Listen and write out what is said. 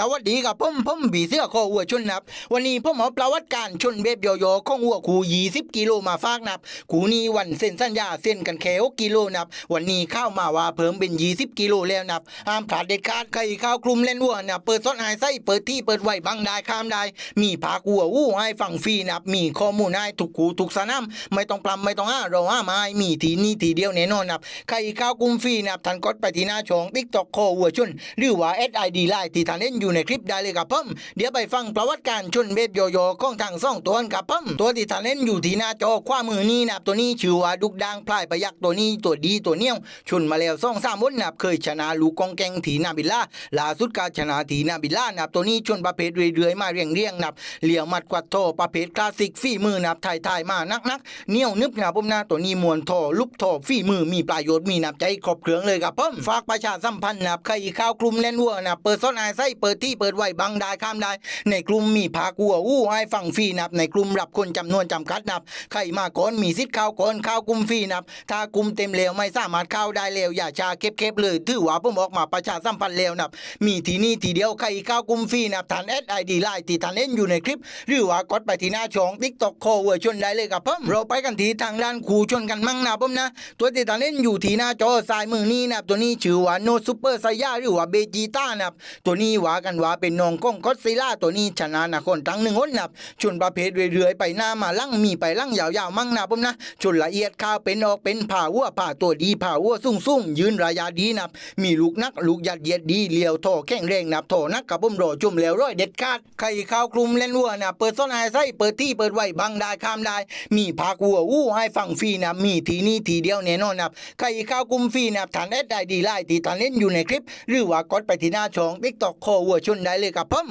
สวัสดีครับผมผมบีเสื้อคอวัวชนนับ วันนี้ผมเอาประวัติการชนเบบยโย่ของวัวคู20กิโลมาฝากนับคูนี้วันเส้นสัญญาเส้นกันแค่6กิโลนับ วันนี้ข้าวมาว่าเพิ่มเป็น20กิโลแล้วนับห้ามพลาดเด็ดขาดใครข้ากลุ่มเล่นวัวนับเปิดซดหายไส้เปิดที่เปิดไหวบังได้ข้ามได้มีพากวัวอู้ให้ฟังฟรีนับ มีข้อมูลให้ทุกคูทุกสนามไม่ต้องปลำไม่ต้องอ้าเราอ้ามาให้มีทีนี่ทีเดียวแน่นอนนับใครข้ากลุ่มฟรีนับทันกดไปที่หน้าช่องติ๊กตอกคอวัวชนหรือว่า SID ไลน์ที่ท่านเล่นอยูู่่ในคลิปได้เลยครับผมเดี๋ยวไปฟังประวัติการชนเบบโยโย่ของทางซ่องตัวนครับผมตัวที่ท่าเล่นอยู่ที่หน้าจอขวามือนี้นะครับตัวนี้ชื่อว่าดุกดังพลายประยักตัวนี้ตัวดีตัวเนี้ยวชนมาแล้วซ่องสามวันนะครับเคยชนะลูกกองแกงถีนาบิลล่าล่าสุดการชนะถีนาบิลล่านะครับตัวนี้ชนประเภทเรื่อยๆมาเรียงๆนะครับเหลี่ยมมัดกวัดโทประเภทคลาสสิกฝีมือนับถ่ายๆมานักๆเนียวนึบนะผมนะตัวนี้มวนโทลุบโทฝีมือมีประโยชน์มีนับใจครบเครื่องเลยครับผมฝากประชาสัมพันธ์นับใครข้ากลุ่มเล่นวัวนะเปิดซ่อนไอไส้เปิดที่เปิดไว้บังได้ข้ามได้ ในกลุ่มมีพากัวอู้ให้ฟังฟรีนับ ในกลุ่มรับคนจำนวนจำกัดนับใครมาก่อนมีสิทธิ์เข้าก่อนเข้ากลุ่มฟรีนับ ถ้ากลุ่มเต็มเร็วไม่สามารถเข้าได้เร็วอย่าชาเก็บๆเลยถือว่าผมออกมาประชาสัมพันธ์เร็วนับ มีทีนี่ทีเดียวใครเข้ากลุ่มฟรีนับฐาน SID ไลน์ที่ฐานเล่นอยู่ในคลิป หรือว่ากดไปที่หน้าช่องติ๊กต็อกโคเวอร์ชนได้เลยครับผมเราไปกันที่ทางด้านคูชนกันมั่งนะผมนะ ตัวที่ฐานเล่นอยู่ที่หน้าจอซ้ายมือนี้นะครับตัวนี้ชื่อว่าโนซูเปอร์ไซย่าหรือว่าเบจิต้านับตัวนี้ว่ากันว่าเป็นน้องก้องก็ซิล่าตัวนี้ชนะนะคนตั้งหนึ่งคนนับชนประเภทเรื่อยๆไปหน้ามาลั่งมีไปลั่งยาวๆมั่งนะผมนะชนละเอียดข้าวเป็นออกเป็นผ่าวัวผ่าตัวดีผ่าวัวสุ่งๆยืนระยะดีนับ มีลูกนักลูกยัดเยียดดีเลี้ยวโถแข็งแรงนับโถนักกับผมรอจุ่มแล้วร้อยเด็ดขาดใครเข้ากลุ่มเล่นวัวนะเปิดซ่อนไอไส้เปิดที่เปิดไว้บังได้ข้ามได้ มีพากวัวอู้ให้ฟังฟรีนะมีทีนี้ทีเดียวแน่นอนนับใครเข้ากลุ่มฟรีนะฐานแอดได้ดีไลน์ที่ฐานเล่นอยู่ในคลิป หรือว่ากดไปที่หน้าช่องติ๊กต็อกโควัวชนได้เลยครับผม